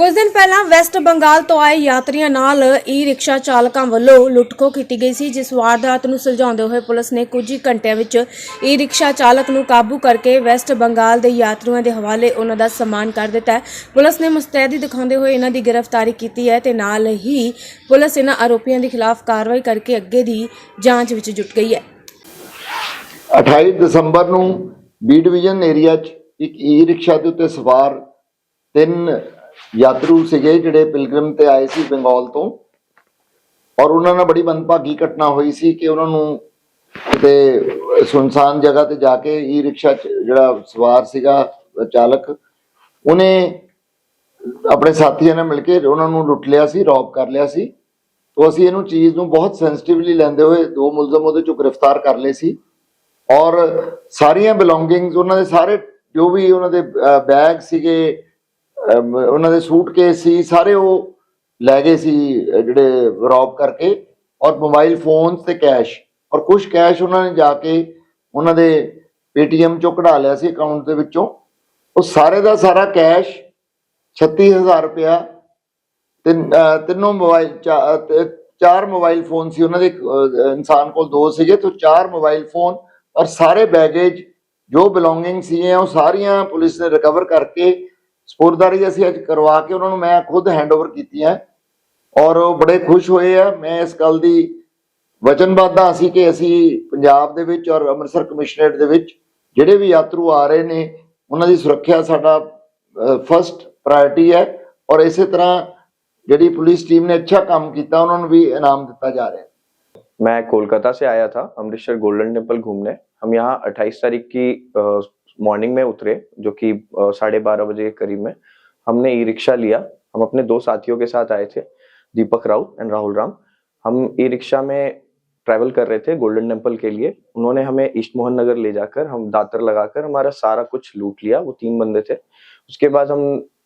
ਕੁਝ ਦਿਨ ਪਹਿਲਾਂ ਵੈਸਟ ਬੰਗਾਲ ਤੋਂ ਆਏ ਯਾਤਰੀਆਂ ਨਾਲ ਈ ਰਿਕਸ਼ਾ ਚਾਲਕਾਂ ਵੱਲੋਂ ਲੁੱਟਖੋ ਕੀਤੀ ਗਈ ਸੀ, ਜਿਸ ਵਾਰਦਾਤ ਨੂੰ ਸੁਲਝਾਉਂਦੇ ਹੋਏ ਪੁਲਿਸ ਨੇ ਕੁਝ ਹੀ ਘੰਟਿਆਂ ਵਿੱਚ ਈ ਰਿਕਸ਼ਾ ਚਾਲਕ ਨੂੰ ਕਾਬੂ ਕਰਕੇ ਵੈਸਟ ਬੰਗਾਲ ਦੇ ਯਾਤਰੀਆਂ ਦੇ ਹਵਾਲੇ ਉਹਨਾਂ ਦਾ ਸਨਮਾਨ ਕਰ ਦਿੱਤਾ ਹੈ। ਪੁਲਿਸ ਨੇ ਮੁਸਤੈਦੀ ਦਿਖਾਉਂਦੇ ਹੋਏ ਇਹਨਾਂ ਦੀ ਗ੍ਰਿਫਤਾਰੀ ਕੀਤੀ ਹੈ ਤੇ ਨਾਲ ਹੀ ਪੁਲਿਸ ਇਹਨਾਂ ਆਰੋਪੀਆਂ ਦੇ ਖਿਲਾਫ ਕਾਰਵਾਈ ਕਰਕੇ ਅੱਗੇ ਦੀ ਜਾਂਚ ਵਿੱਚ ਜੁਟ ਗਈ ਹੈ। 28 ਦਸੰਬਰ ਨੂੰ ਬੀ ਡਿਵੀਜ਼ਨ ਏਰੀਆ 'ਚ ਇੱਕ ਈ ਰਿਕਸ਼ਾ ਦੇ ਉੱਤੇ ਸਵਾਰ ਤਿੰਨ ਯਾਤਰੂ ਸੀਗੇ ਜਿਹੜੇ ਪਿਲਗ੍ਰਿਮ ਤੇ ਆਏ ਸੀ ਬੰਗਾਲ ਤੋਂ। ਔਰ ਉਹਨਾਂ ਨਾਲ ਬੜੀ ਮੰਦਭਾਗੀ ਘਟਨਾ ਹੋਈ ਸੀ ਕਿ ਉਹਨਾਂ ਨੂੰ ਕਿਤੇ ਸੁਨਸਾਨ ਜਗ੍ਹਾ ਤੇ ਜਾ ਕੇ ਈ ਰਿਕਸ਼ਾ ਜਿਹੜਾ ਸਵਾਰ ਸੀਗਾ ਚਾਲਕ, ਉਹਨੇ ਆਪਣੇ ਸਾਥੀਆਂ ਨਾਲ ਮਿਲ ਕੇ ਉਹਨਾਂ ਨੂੰ ਲੁੱਟ ਲਿਆ ਸੀ, ਰੌਬ ਕਰ ਲਿਆ ਸੀ। ਤੋਂ ਅਸੀਂ ਇਹਨੂੰ ਚੀਜ਼ ਨੂੰ ਬਹੁਤ ਸੈਂਸਿਟਿਵਲੀ ਲੈਂਦੇ ਹੋਏ ਦੋ ਮੁਲਜ਼ਮ ਉਹਦੇ ਚੋਂ ਗ੍ਰਿਫਤਾਰ ਕਰ ਲਏ ਸੀ। ਔਰ ਸਾਰੀਆਂ ਬਿਲੋਂਗਿੰਗਸ ਉਹਨਾਂ ਦੇ ਸਾਰੇ ਜੋ ਵੀ ਉਹਨਾਂ ਦੇ ਬੈਗ ਸੀਗੇ ਉਹਨਾਂ ਦੇ ਸੂਟਕੇਸ ਸੀ ਸਾਰੇ ਉਹ ਲੈ ਗਏ ਸੀ ਜਿਹੜੇ ਰੌਬ ਕਰਕੇ ਔਰ ਮੋਬਾਈਲ ਫੋਨਸ ਤੇ ਕੈਸ਼। ਔਰ ਕੁਝ ਕੈਸ਼ ਉਹਨਾਂ ਨੇ ਜਾ ਕੇ ਉਹਨਾਂ ਦੇ ਪੇਟੀਐਮ ਚੋਂ ਕਢਾ ਲਿਆ ਸੀ ਅਕਾਊਂਟ ਦੇ ਵਿੱਚੋਂ। ਉਹ ਸਾਰੇ ਦਾ ਸਾਰਾ ਕੈਸ਼ 36000 ਰੁਪਇਆ ਤਿੰਨ ਅਹ, ਤਿੰਨੋਂ ਮੋਬਾਈਲ ਚਾਰ ਮੋਬਾਈਲ ਫੋਨ ਸੀ ਉਹਨਾਂ ਦੇ ਇਨਸਾਨ ਕੋਲ ਦੋ ਸੀਗੇ ਤੋਂ ਚਾਰ ਮੋਬਾਈਲ ਫੋਨ ਔਰ ਸਾਰੇ ਬੈਗੇਜ ਜੋ ਬਿਲੋਂਗਿੰਗ ਸੀ ਉਹ ਸਾਰੀਆਂ ਪੁਲਿਸ ਨੇ ਰਿਕਵਰ ਕਰਕੇ ਸਪੁਰਦਾਰੀ ਅਸੀਂ ਅੱਜ ਕਰਵਾ ਕੇ ਉਹਨਾਂ ਨੂੰ ਮੈਂ ਖੁਦ ਹੈਂਡਓਵਰ ਕੀਤੀਆਂ ਔਰ ਉਹ ਬੜੇ ਖੁਸ਼ ਹੋਏ ਆ ਮੈਂ ਇਸ ਗੱਲ ਦੀ ਵਚਨਬੱਧਾ ਅਸੀਂ ਕਿ ਅਸੀਂ ਪੰਜਾਬ ਦੇ ਵਿੱਚ ਔਰ ਅੰਮ੍ਰਿਤਸਰ ਕਮਿਸ਼ਨਰੇਟ ਦੇ ਵਿੱਚ ਜਿਹੜੇ ਵੀ ਯਾਤਰੂ ਆ ਰਹੇ ਨੇ ਉਹਨਾਂ ਦੀ ਸੁਰੱਖਿਆ ਸਾਡਾ ਫਰਸਟ ਪ੍ਰਾਇੋਰਟੀ ਹੈ ਔਰ ਇਸੇ ਤਰ੍ਹਾਂ ਜਿਹੜੀ ਪੁਲਿਸ ਟੀਮ ਨੇ ਅੱਛਾ ਕੰਮ ਕੀਤਾ ਉਹਨਾਂ ਨੂੰ ਵੀ ਇਨਾਮ ਦਿੱਤਾ ਜਾ ਰਿਹਾ ਹੈ मैं कोलकाता से आया था अमृतसर गोल्डन टेम्पल घूमने हम यहाँ 28 तारीख की मॉर्निंग में उतरे जो कि साढ़े बारह बजे के करीब में हमने ई रिक्शा लिया। हम अपने दो साथियों के साथ आए थे दीपक राउत एंड राहुल राम। हम ई रिक्शा में ट्रैवल कर रहे थे गोल्डन टेंपल के लिए। उन्होंने हमें ईस्ट मोहन नगर ले जाकर हम दातर लगाकर हमारा सारा कुछ लूट लिया। वो तीन बंदे थे। उसके बाद हम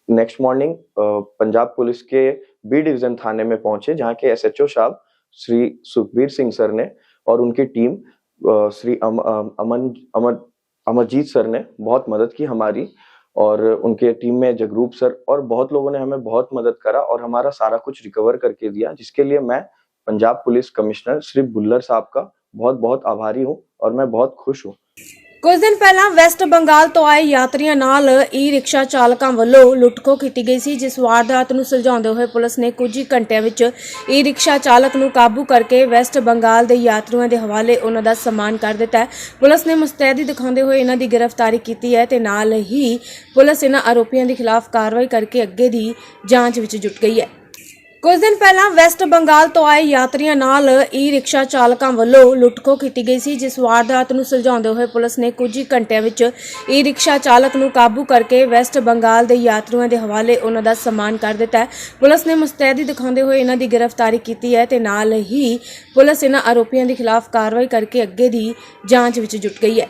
नेक्स्ट मॉर्निंग पंजाब पुलिस के बी डिवीज़न थाने में पहुँचे जहाँ के एसएचओ साहब श्री सुखबीर सिंह सर ने और उनकी टीम श्री अम, अमन अमर अमरजीत सर ने बहुत मदद की हमारी और उनके टीम में जगरूप सर और बहुत लोगों ने हमें बहुत मदद करा और हमारा सारा कुछ रिकवर करके दिया, जिसके लिए मैं पंजाब पुलिस कमिश्नर श्री बुल्लर साहब का बहुत बहुत आभारी हूँ और मैं बहुत खुश हूँ। ਕੁਝ ਦਿਨ ਪਹਿਲਾਂ ਵੈਸਟ ਬੰਗਾਲ ਤੋਂ ਆਏ ਯਾਤਰੀਆਂ ਨਾਲ ਈ ਰਿਕਸ਼ਾ ਚਾਲਕਾਂ ਵੱਲੋਂ ਲੁੱਟਖੋ ਕੀਤੀ ਗਈ ਸੀ, ਜਿਸ ਵਾਰਦਾਤ ਨੂੰ ਸੁਲਝਾਉਂਦੇ ਹੋਏ ਪੁਲਿਸ ਨੇ ਕੁਝ ਹੀ ਘੰਟਿਆਂ ਵਿੱਚ ਈ ਰਿਕਸ਼ਾ ਚਾਲਕ ਨੂੰ ਕਾਬੂ ਕਰਕੇ ਵੈਸਟ ਬੰਗਾਲ ਦੇ ਯਾਤਰੀਆਂ ਦੇ ਹਵਾਲੇ ਉਹਨਾਂ ਦਾ ਸਨਮਾਨ ਕਰ ਦਿੱਤਾ ਹੈ। ਪੁਲਿਸ ਨੇ ਮੁਸਤੈਦੀ ਦਿਖਾਉਂਦੇ ਹੋਏ ਇਹਨਾਂ ਦੀ ਗ੍ਰਿਫਤਾਰੀ ਕੀਤੀ ਹੈ ਤੇ ਨਾਲ ਹੀ ਪੁਲਿਸ ਇਹਨਾਂ ਆਰੋਪੀਆਂ ਦੇ ਖਿਲਾਫ ਕਾਰਵਾਈ ਕਰਕੇ ਅੱਗੇ ਦੀ ਜਾਂਚ ਵਿੱਚ ਜੁਟ ਗਈ ਹੈ। ਕੁਝ ਦਿਨ ਪਹਿਲਾਂ ਵੈਸਟ ਬੰਗਾਲ ਤੋਂ ਆਏ ਯਾਤਰੀਆਂ ਨਾਲ ਈ ਰਿਕਸ਼ਾ ਚਾਲਕਾਂ ਵੱਲੋਂ ਲੁੱਟਖੋ ਕੀਤੀ ਗਈ ਸੀ, ਜਿਸ ਵਾਰਦਾਤ ਨੂੰ ਸੁਲਝਾਉਂਦੇ ਹੋਏ ਪੁਲਿਸ ਨੇ ਕੁਝ ਹੀ ਘੰਟਿਆਂ ਵਿੱਚ ਈ ਰਿਕਸ਼ਾ ਚਾਲਕ ਨੂੰ ਕਾਬੂ ਕਰਕੇ ਵੈਸਟ ਬੰਗਾਲ ਦੇ ਯਾਤਰੀਆਂ ਦੇ ਹਵਾਲੇ ਉਹਨਾਂ ਦਾ ਸਨਮਾਨ ਕਰ ਦਿੱਤਾ ਹੈ। ਪੁਲਿਸ ਨੇ ਮੁਸਤੈਦੀ ਦਿਖਾਉਂਦੇ ਹੋਏ ਇਹਨਾਂ ਦੀ ਗ੍ਰਿਫਤਾਰੀ ਕੀਤੀ ਹੈ ਤੇ ਨਾਲ ਹੀ ਪੁਲਿਸ ਇਹਨਾਂ ਆਰੋਪੀਆਂ ਦੇ ਖਿਲਾਫ ਕਾਰਵਾਈ ਕਰਕੇ ਅੱਗੇ ਦੀ ਜਾਂਚ ਵਿੱਚ ਜੁਟ ਗਈ ਹੈ।